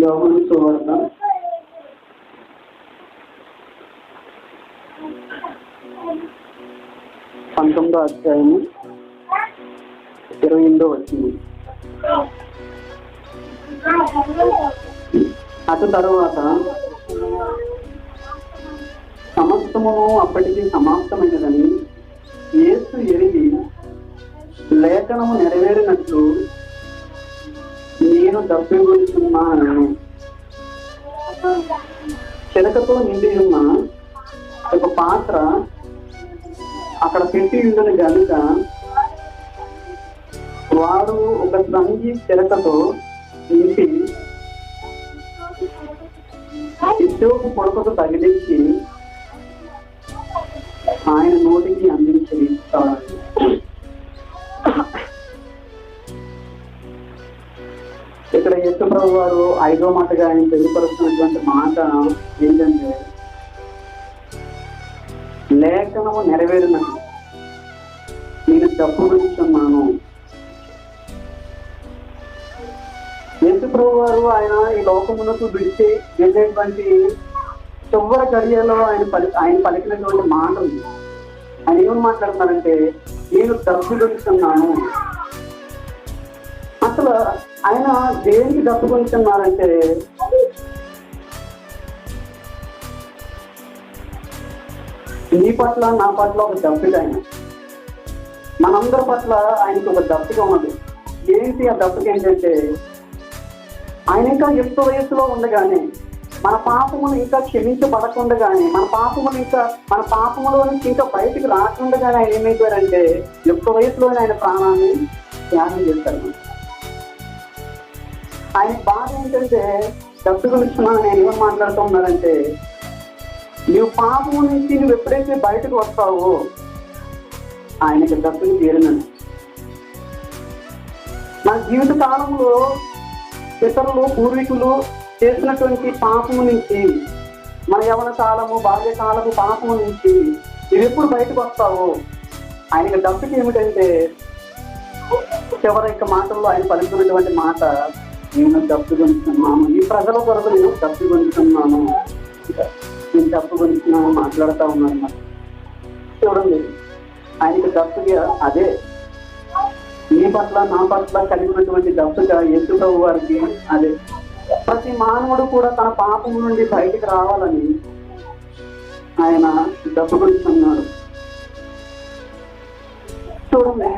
యోగం సువార్త పంతొమ్మిదో అధ్యాయము ఇరవై ఎనిమిదో వచ్చింది అటు తరువాత సమస్తము అప్పటికి సమాప్తమైనదని ఏసు ఎరిగి లేఖనము నెరవేరినట్లు నేను దప్పిగొలుచున్నాను చిలకతో నిండి ఉన్న ఒక పాత్ర అక్కడ పెట్టి ఉందని గనుక వాడు ఒక సంగి చిలకతో నింపి ఇష్టోపు పొడకకు తగిలించి ఆయన నోటికి అందించి ఇక్కడ యేసు ప్రభు వారు ఐదో మాటగా ఆయన తెలియపరుస్తున్నటువంటి మాట ఏంటంటే లేఖనము నెరవేరిన నేను చెప్పుకుంటున్నాను యేసుప్రభు వారు ఆయన ఈ లోకమునకు విడిచి వెళ్ళేటువంటి చివరి గడియలో ఆయన పలి ఆయన పలికినటువంటి మాట ఉంది ఆయన ఏమని మాట్లాడుతున్నారంటే నేను తప్పుకుంటున్నాను అసలు ఆయన దేనికి దప్పుకుంటున్నారంటే నీ పట్ల నా పట్ల ఒక దప్పిక ఆయన. మనందరి పట్ల ఆయనకి ఒక దప్పిక ఉన్నది. ఏంటి ఆ దప్పిక ఏంటంటే ఆయన ఇంకా యుక్త వయసులో ఉండగానే మన పాపములు ఇంకా క్షమించబడకుండగానే మన పాపములు ఇంకా మన పాపములో నుంచి ఇంకా బయటికి రాకుండగానే ఆయన ఏమైపోయారంటే యుక్త వయసులోనే ఆయన ప్రాణాన్ని త్యాగం చేస్తారు ఆయన బాధ ఏంటంటే డబ్బు గురించి నేను ఏమని మాట్లాడుతూ ఉన్నానంటే నువ్వు పాపం నుంచి నువ్వు ఎప్పుడైతే బయటకు వస్తావో ఆయనకి డబ్బుని తీరినను. నా జీవిత కాలంలో ఇతరులు పూర్వీకులు చేసినటువంటి పాపము నుంచి మన యవన కాలము బాల్య కాలము పాపము నుంచి నువ్వు ఎప్పుడు బయటకు వస్తావో ఆయనకి డబ్బుకి ఏమిటంటే చివరి యొక్క మాటల్లో ఆయన పలుకున్నటువంటి మాట నేను డబ్బు గుంచుతున్నాను ఈ ప్రజల కొరకు నేను డబ్బు గుంచుతున్నాను నేను డబ్బు గుంచున్నాను మాట్లాడుతూ ఉన్నాను అన్నమాట చూడండి ఆయనకి డబ్బుగా అదే. నీ పట్ల నా పట్ల కలిగినటువంటి డబ్బుగా యేసుప్రభు వారికి అదే. ప్రతి మానవుడు కూడా తన పాపం నుండి బయటికి రావాలని ఆయన డబ్బు గుంచున్నాడు చూడండి.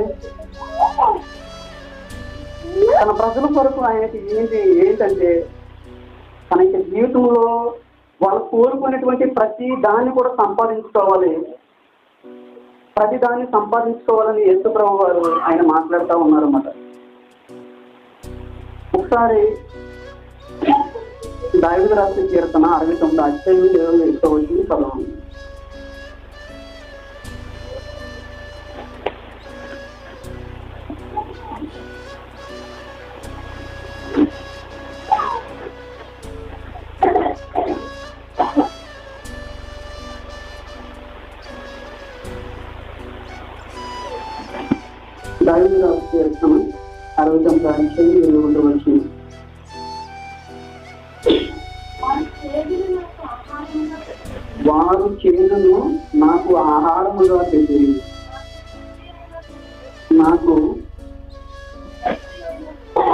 తన ప్రజల కొరకు ఆయనకి ఏంటి ఏంటంటే తన యొక్క జీవితంలో వాళ్ళు కోరుకునేటువంటి ప్రతి దాన్ని కూడా సంపాదించుకోవాలి. ప్రతి దాన్ని సంపాదించుకోవాలని యేసుప్రభు వారు ఆయన మాట్లాడుతూ ఉన్నారన్నమాట. ఒకసారి దావిద రాసిన కీర్తన అరవై తొమ్మిది అధ్యాయం ఇరవై వచ్చింది చదవండి దావిద అరవై తొమ్మిది అధ్యాయం వారు చేదును నాకు ఆహారముగా పెట్టింది నాకు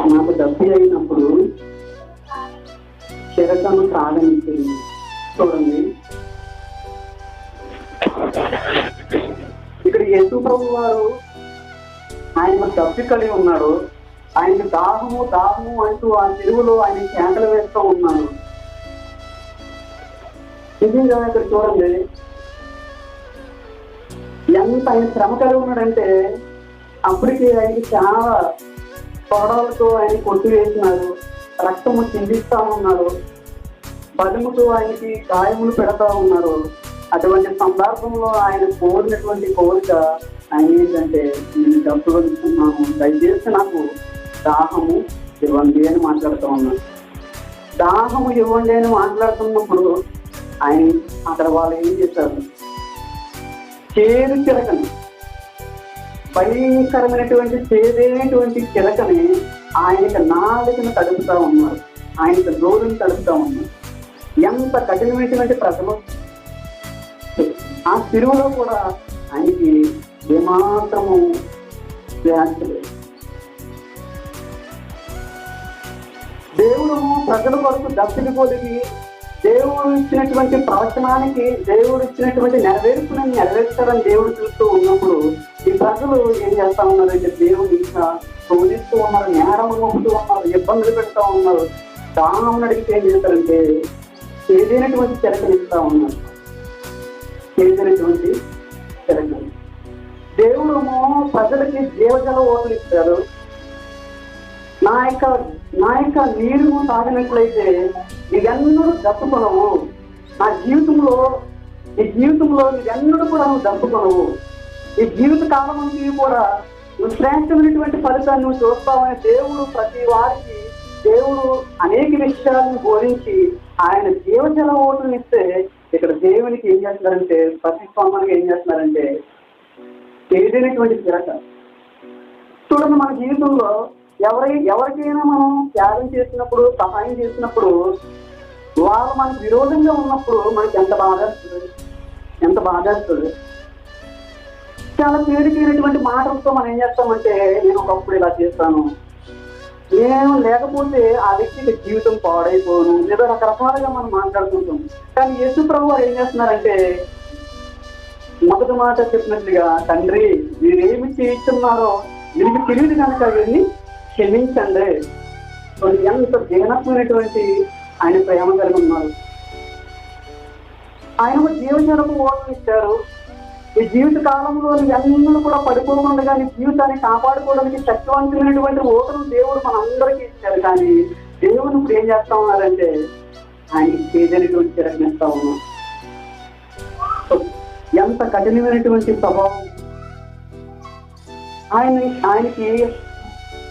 నాకు డబ్బు అయినప్పుడు చిరకను ప్రారంభించింది చూడండి. ఇక్కడ యేసు ప్రభు వారు ఆయన డబ్బు కలిగి ఉన్నాడు. ఆయన దాహము దాహము అంటూ ఆ చెరువులో ఆయన కేకలు వేస్తూ ఉన్నాడు. నిజంగా ఇక్కడ చూడండి. ఎంత ఆయన శ్రమ కలిగి ఉన్నాడంటే అప్పటికి ఆయనకి చాలా తోడలతో ఆయన కొట్టి వేసినారు రక్తము చిందిస్తా ఉన్నారు బలుముతో ఆయనకి గాయములు పెడతా ఉన్నారు అటువంటి సందర్భంలో ఆయన కోరినటువంటి కోరిక ఆయన ఏంటంటే నేను డబ్బు ఇస్తున్నాను దయచేసి నాకు దాహము ఇవ్వండి అని మాట్లాడుతూ ఉన్నాను దాహము ఇవ్వండి అని మాట్లాడుతున్నప్పుడు ఆయన అక్కడ వాళ్ళు ఏం చేశారు? చేదు చిలకని భయంకరమైనటువంటి చేదైనటువంటి చిలకని ఆయనకి నాలుగును తడుపుతా ఉన్నారు. ఆయనకి దూరం తడుపుతా ఉన్నారు. ఎంత కఠినమైనటువంటి ప్రజలు ఆ తిరువులో కూడా ఆయనకి ఏమాత్రము ప్రయాస దేవుడు ప్రజల కొరకు దప్పికి పొదిగి దేవుడు ఇచ్చినటువంటి ప్రవచనానికి దేవుడు ఇచ్చినటువంటి నెరవేర్పుని నెరవేర్చాలని దేవుడు చూస్తూ ఉన్నప్పుడు ఈ ప్రజలు ఏం చేస్తా ఉన్నారంటే దేవుడు ఇంకా శోధిస్తూ ఉన్నారు నేరం మోపుతూ ఉన్నారు ఇబ్బందులు పెడతా ఉన్నారు. దానం అడిగితే ఏం చేస్తారంటే ఏదైనటువంటి చెరకలు ఇస్తా ఉన్నారు. చేయగలిగినటువంటి తెలంగాణ. దేవుడు ప్రజలకి జీవజల ఓట్లు ఇచ్చారు నా యొక్క నా యొక్క నీరు తాగినట్లయితే ఇవన్నడూ దప్పుకొనవు. నా జీవితంలో ఈ జీవితంలో ఇవన్నడూ కూడా నువ్వు దప్పుకొనవు. ఈ జీవిత కాలం అంతా కూడా నువ్వు శ్రేష్టమైనటువంటి ఫలితాన్ని నువ్వు చూస్తావని దేవుడు ప్రతి వారికి దేవుడు అనేక విషయాలను బోధించి ఆయన జీవజల ఓటుని ఇస్తే ఇక్కడ దేవునికి ఏం చేస్తున్నారంటే ప్రతిస్పందనగా ఏం చేస్తున్నారంటే ఏదైనటువంటి చిరక చూడండి మన జీవితంలో ఎవరి ఎవరికైనా మనం త్యాగం చేసినప్పుడు సహాయం చేసినప్పుడు వాళ్ళు మనకు విరోధంగా ఉన్నప్పుడు మనకి ఎంత బాధేస్తుంది ఎంత బాధేస్తుంది చాలా తేలికైనటువంటి మాటలతో మనం ఏం చేస్తామంటే నేను ఒకప్పుడు ఇలా చేస్తాను నేను లేకపోతే ఆ వ్యక్తికి జీవితం పాడైపోను లేదా రకరకాలుగా మనం మాట్లాడుకుంటాం. కానీ యేసు ప్రభు వారు ఏం చేస్తున్నారంటే మొదటి మాట చెప్పినట్లుగా తండ్రి మీరేమి చేయిస్తున్నారో మీకు తెలియదు కనుక వీరిని క్షమించండి. ఎంత దీనత్వమైనటువంటి ఆయన ప్రేమ కలిగి ఉన్నారు. ఆయన ఒక జీవజనకు ఓటం ఇచ్చారు. ఈ జీవిత కాలంలో అందరూ కూడా పడిపోకుండా నీ జీవితాన్ని కాపాడుకోవడానికి శక్తివంతమైనటువంటి ఓటను దేవుడు మన అందరికీ ఇచ్చారు కానీ దేవుడు ఇప్పుడు ఏం చేస్తా ఉన్నారంటే ఆయనకి చేదైనటువంటి చిరకనిస్తా ఉన్నాం ఎంత కఠినమైనటువంటి స్వభావం. ఆయన ఆయనకి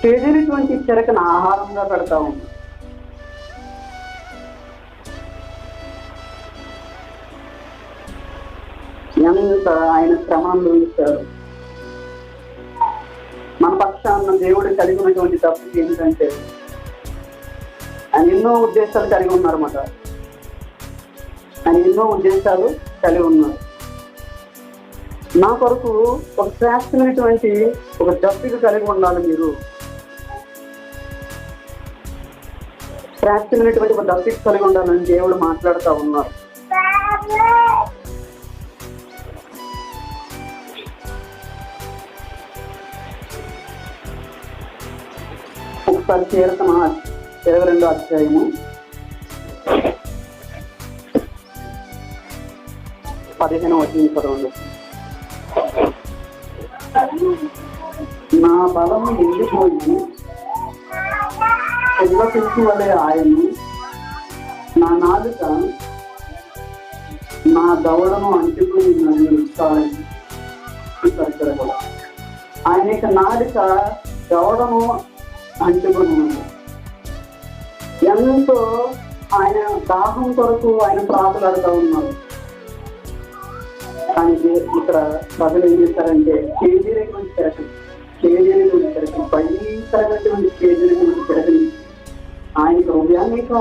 చేదైనటువంటి చెరకను ఆహారంగా పెడతా ఉన్నాం ఎంత ఆయన శ్రమ అనుభవిస్తారు మన పక్షాన దేవుడు కలిగి ఉన్నటువంటి తప్పు ఏంటంటే ఆయన ఎన్నో ఉద్దేశాలు కలిగి ఉన్నారన్నమాట. ఆయన ఎన్నో ఉద్దేశాలు కలిగి ఉన్నారు. నా కొరకు ఒక శ్రేష్టమైనటువంటి ఒక దప్పిక కలిగి ఉండాలి మీరు. శ్రేష్టమైనటువంటి ఒక దప్పికి కలిగి ఉండాలని దేవుడు మాట్లాడుతూ ఉన్నారు. ఒకసారి కీర్తన ఇరవై రెండో అధ్యాయము. పదిహేను వచ్చింది చదవండి. నా బలం ఎండిపోయి పెద్దపించి వలె ఆయను నా నాలుక నా దవడను అంటుకుని ఉన్నది ఆయన యొక్క నాలుక దవడను అంటుకుని ఎంతో ఆయన దాహం కొరకు ఆయన ప్రాకులాడుతూ ఉన్నారు. కానీ ఇక్కడ ప్రజలు ఏం చేస్తారంటే కేజీలటువంటి చెరకలు గురించి చెరకలు భయంకరమైనటువంటి కేజీలటువంటి చెరకలు ఆయన హృదయాన్ని ఇంకా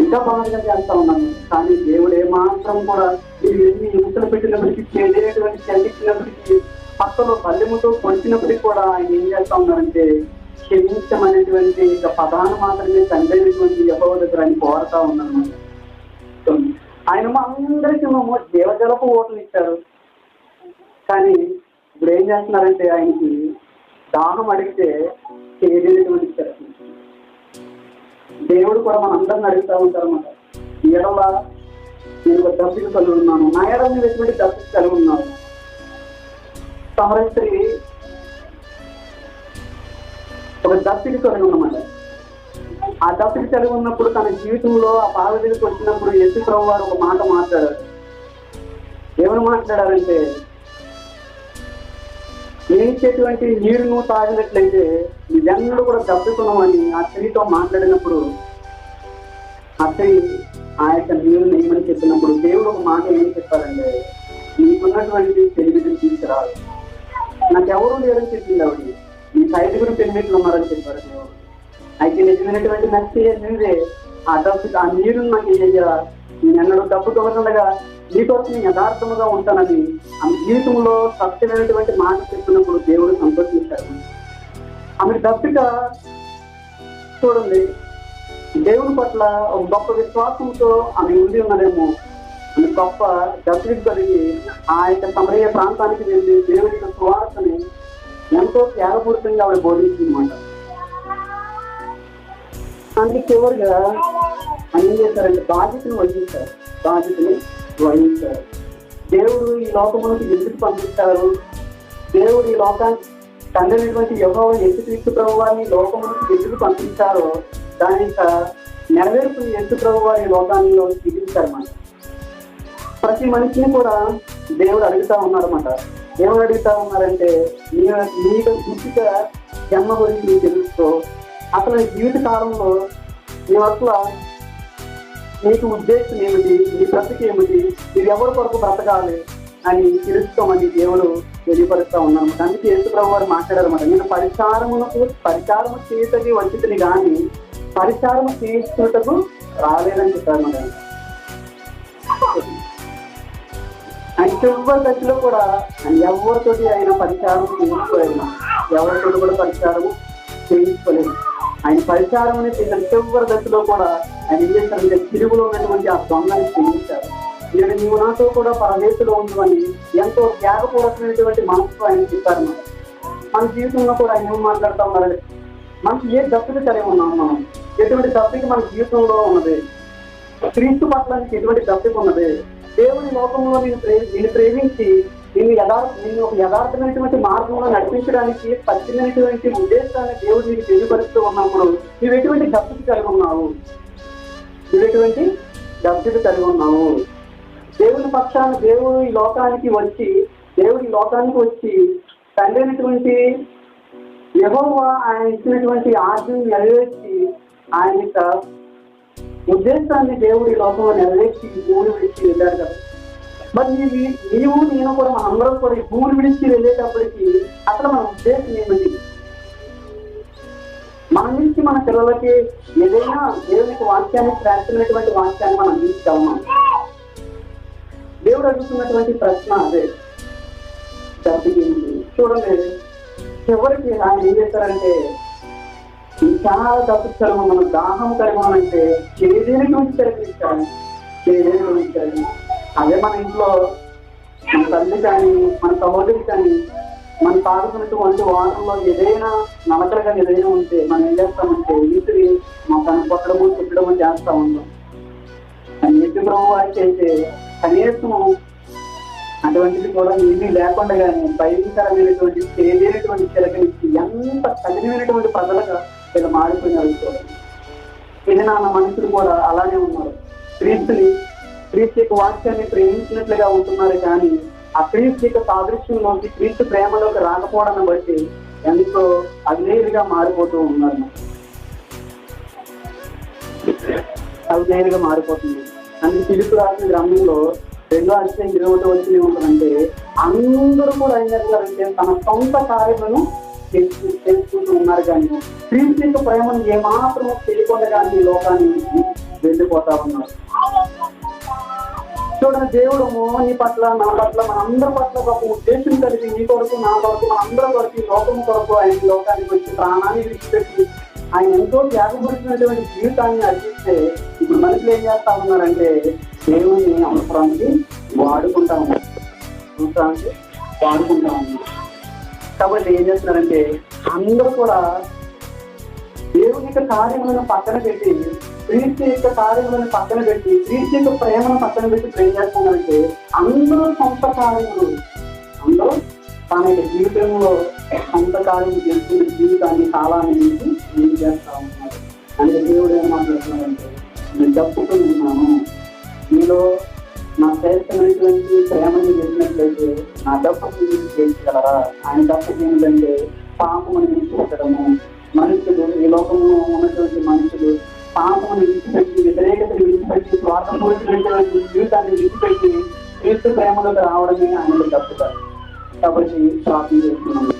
ఇంకా బాధగా చేస్తా ఉన్నాను కానీ దేవుడు ఏమాత్రం కూడా మీరు ఎన్ని యువతలు పెట్టినప్పటికీ చేసేటువంటి చెల్లించినప్పటికీ పక్కలో పల్లెముతో పొడిచినప్పటికీ కూడా ఆయన ఏం చేస్తా ఉన్నారంటే క్షమించమనేటువంటి ఇక పదాన్ని మాత్రమే తండ్రి అనేటువంటి యహోవ దగ్గర ఆయన కోరుతా ఉన్నాను ఆయన మా అందరికీ మేము దేవజలపు ఓట్లు ఇచ్చారు. కానీ ఇప్పుడు ఏం చేస్తున్నారంటే ఆయనకి దాహం అడిగితే చేయలేనటువంటి ఇచ్చారు దేవుడు కూడా మన అందరిని అడుగుతూ ఉంటారు అన్నమాట ఎడల నేను ఒక దప్పిక కలిగి ఉన్నాను. నా ఎడల నేను ఎటువంటి దప్పిక కలిగి ఉన్నాను సమరస్త్రి ఒక దప్పిక కలిగి ఉన్నమాట. ఆ దప్పిక కలిగి ఉన్నప్పుడు తన జీవితంలో ఆ బాధ దగ్గరికి వచ్చినప్పుడు యశుప్రభు వారు ఒక మాట మాట్లాడారు. ఏమని మాట్లాడారంటే నేను ఇచ్చేటువంటి నీరును తాగినట్లయితే నిజంగా కూడా దప్పుకున్నామని ఆ స్త్రీతో మాట్లాడినప్పుడు ఆ స్త్రీ ఆ యొక్క నీరు నేమని చెప్పినప్పుడు దేవుడు ఒక మాట ఏం చెప్పారంటే నీకున్నటువంటి తెలివిని తీసుకురాదు నాకెవరూ లేరని చెప్పింది ఆవిడ. ఐదుగురు పెళ్ళిట్లు ఉన్నారని చెప్పారు. దేవుడు అయితే నిజమైనటువంటి నచ్చి ఏంటంటే ఆ డబ్బు ఆ నీరు నాకు ఇయ్యయ్యా ఎన్నడూ డబ్బు దొరకండగా మీకోసం యథార్థముగా ఉంటానని ఆమె జీవితంలో సత్యమైనటువంటి మాట చెప్పినప్పుడు దేవుడు సంతోషించారు ఆమె దప్పిక చూడండి దేవుని పట్ల ఒక గొప్ప విశ్వాసంతో ఆమె ఉండి ఉన్నదేమో ఆమె గొప్ప డబ్బు కలిగి ఆ యొక్క సమరయ్య ప్రాంతానికి వెళ్ళి దేవుని యొక్క సువార్తని ఎంతో త్యాగపూరితంగా ఆవిడ బోధించిందన్నమాట. అందుకే చివరిగా ఆయన ఏం చేస్తారంటే బాధ్యతను వహించారు. బాధ్యతని వహించారు. దేవుడు ఈ లోకములకు ఎందుకు పంపిస్తారు? దేవుడు ఈ లోకానికి తండ్రినటువంటి యోగం ఎందుకు క్రీస్తు వారిని లోకములకు ఎందుకు పంపించారో దాని యొక్క నెరవేర్పు ఎందుకు ప్రభు లోకాన్ని లోకాల్లో చూపించారన్నమాట. ప్రతి మనిషిని కూడా దేవుడు అడుగుతా ఉన్నారన్నమాట. దేవుడు అడుగుతా ఉన్నారంటే మీకు నీకు ఉచిత జన్మ గురించి నీకు తెలుసుకో. అసలు జీవిత కాలంలో నీ అసలు నీకు ఉద్దేశం ఏమిటి? నీ బ్రతికి ఏమిటి? ఇది ఎవరి కొరకు బ్రతకాలి? అని తెలుసుకోమని దేవుడు తెలియపరుస్తూ ఉన్నాను అందుకే యేసు ప్రభు వారు మాట్లాడారన్నమాట నేను పరిచారమునకు పరిచారము చేతకి వంచితిని కానీ పరిచారము చేస్తుటకు రాలేదని చెప్పారు ఆయన చివరి దశలో కూడా. ఆయన ఎవరితోటి ఆయన పరిచారం చేయించుకోలేదు ఎవరితోటి కూడా పరిచారం చేయించుకోలేదు ఆయన పరిచారం అనేది చివరి దశలో కూడా ఆయన ఏం చేస్తారంటే తిరుగులో ఉన్నటువంటి ఆ దొంగని చేయించారు నేను నీవు నాతో కూడా పరదేశంలో ఉండమని ఎంతో త్యాగపూర్వకమైనటువంటి మనసుతో ఆయన చెప్పారు మన జీవితంలో కూడా ఆయన ఏం మాట్లాడుతూ ఉన్నారు మనకి ఏ దప్పుకి కలిగి ఉన్నాం మనం. ఎటువంటి దప్పుకి మన జీవితంలో ఉన్నది? క్రీస్తు పట్ల ఎటువంటి దప్పిక ఉన్నది? దేవుని లోకంలో నేను ప్రే నేను ప్రేమించి నేను యథార్థ నేను ఒక యథార్థమైనటువంటి మార్గంలో నడిపించడానికి పచ్చినటువంటి ఉద్దేశాన్ని దేవుడు నీకు తెలియపరుస్తూ ఉన్నప్పుడు నువ్వు ఎటువంటి దప్పిక కలిగి ఉన్నావు? నువ్వు ఎటువంటి దప్పిక కలిగి ఉన్నావు? దేవుని పక్షాన దేవుడు ఈ లోకానికి వచ్చి దేవుడి లోకానికి వచ్చి తండ్రి అయినటువంటి యెహోవా ఆయన ఇచ్చినటువంటి ఆజ్ఞను నెరవేర్చి ఆయన యొక్క ఉద్దేశాన్ని దేవుడి ఈ లోకంలో నెరవేర్చి ఈ విడిచి వెళ్ళాడు కదా. మరి నీవి నీవు నేను కూడా మన అందరం కూడా ఈ భూమి విడిచి వెళ్ళేటప్పటికి అసలు మన ఉద్దేశం ఏమిటి? మన నుంచి మన పిల్లలకి ఏదైనా దేవునికి వాక్యాన్ని శ్రేష్టమైనటువంటి వాక్యాన్ని మనం అందించగలమా దేవుడు అడుగుతున్నటువంటి ప్రశ్న అదే. డబ్బుకి చూడండి. చివరికి ఆయన ఏం చేశారంటే చాలా తప్పించారు మనం దాహం కలిగామంటే చేదేని గురించి తిరగించాలి చేదేని గురించి తిరగి అదే మన ఇంట్లో మన తల్లి కానీ మన సహోదరి కానీ మన తాగుతున్నటువంటి వారంలో ఏదైనా నలకలు కానీ ఏదైనా ఉంటే మనం ఏం చేస్తామంటే ఈతిరి మా తన కొట్టడము తిట్టడము చేస్తా ఉంటాం అని ఎట్టి ప్రభు వారికి అయితే కనీసం అటువంటిది కూడా ఏమీ లేకుండా కానీ భయంకరమైనటువంటి చేయలేనటువంటి చిలకనిచ్చి ఎంత కఠినమైనటువంటి ప్రజలుగా వీళ్ళు మారిపోయినారు చూడండి. ఇది నాన్న మనుషులు కూడా అలానే ఉన్నారు. క్రీస్తుని క్రీస్తు యొక్క వాక్యాన్ని ప్రేమించినట్లుగా ఉంటున్నారు కానీ ఆ క్రీస్తు యొక్క సాదృశ్యంలోకి క్రీస్తు ప్రేమలోకి రాకపోవడాన్ని బట్టి ఎంతో అవినేరుగా మారిపోతూ ఉన్నారు. అవినేరుగా మారిపోతుంది. అందుకే పిలుపు రాసిన గ్రంథంలో రెండో అధ్యాయం ఇరవై ఒకటి వచ్చి ఏముంటుందంటే అందరూ కూడా ఏం చేస్తారంటే తన సొంత కార్యములను చేసుకుంటూ ఉన్నారు కానీ క్రీస్తు యొక్క ప్రేమను ఏమాత్రం తెలియకుండా కానీ ఈ లోకాన్ని వెళ్ళిపోతా ఉన్నారు. చూడండి దేవుడు నీ పట్ల నా పట్ల మన అందరి పట్ల ఒక ఉద్దేశం కలిగి నీ కొరకు నా కొరకు మన అందరి కొరకు ఈ లోకం కొరకు ఆయన లోకానికి వచ్చి ప్రాణాన్ని విడిచిపెట్టి ఆయన ఎంతో త్యాగపడుతున్నటువంటి జీవితాన్ని అర్పిస్తే ఇప్పుడు మనుషులు ఏం చేస్తా ఉన్నారంటే దేవుని అవసరానికి వాడుకుంటా ఉన్నారు. అవసరానికి వాడుకుంటా ఉన్నారు. కాబట్టి ఏం చేస్తున్నారంటే అందరూ కూడా దేవుని యొక్క కార్యములను పక్కన పెట్టి క్రీస్తు యొక్క కార్యములను పక్కన పెట్టి క్రీస్తు యొక్క ప్రేమను పక్కన పెట్టి ప్రేమ చేస్తున్నారంటే అందరూ సొంత కార్యములు. అందరూ తన యొక్క జీవితంలో సొంత కార్యము చేసుకునే జీవితాన్ని కాలాన్ని నుంచి ఏం చేస్తా ఉన్నారు. అంటే దేవుడు ఏం మాట్లాడుతున్నారంటే నేను తప్పుకొని మీలో నా శ్రేష్టమైనటువంటి ప్రేమని చేసినట్లయితే నా డబ్బు మీరు చేయించగలరా? ఆయన తప్పు ఏమిటంటే పాపముని విడిచిపెట్టడము. మనుషులు ఈ లోకంలో ఉన్నటువంటి మనుషులు పాపముని విడిచిపెట్టి వ్యతిరేకతను విడిచిపెట్టి స్వార్థం స్వార్థపూరితమైనటువంటి జీవితాన్ని విడిచిపెట్టి క్రీస్తు ప్రేమలోకి రావడమే ఆయన తప్పుతారు కాబట్టి ప్రార్థన చేస్తున్నాము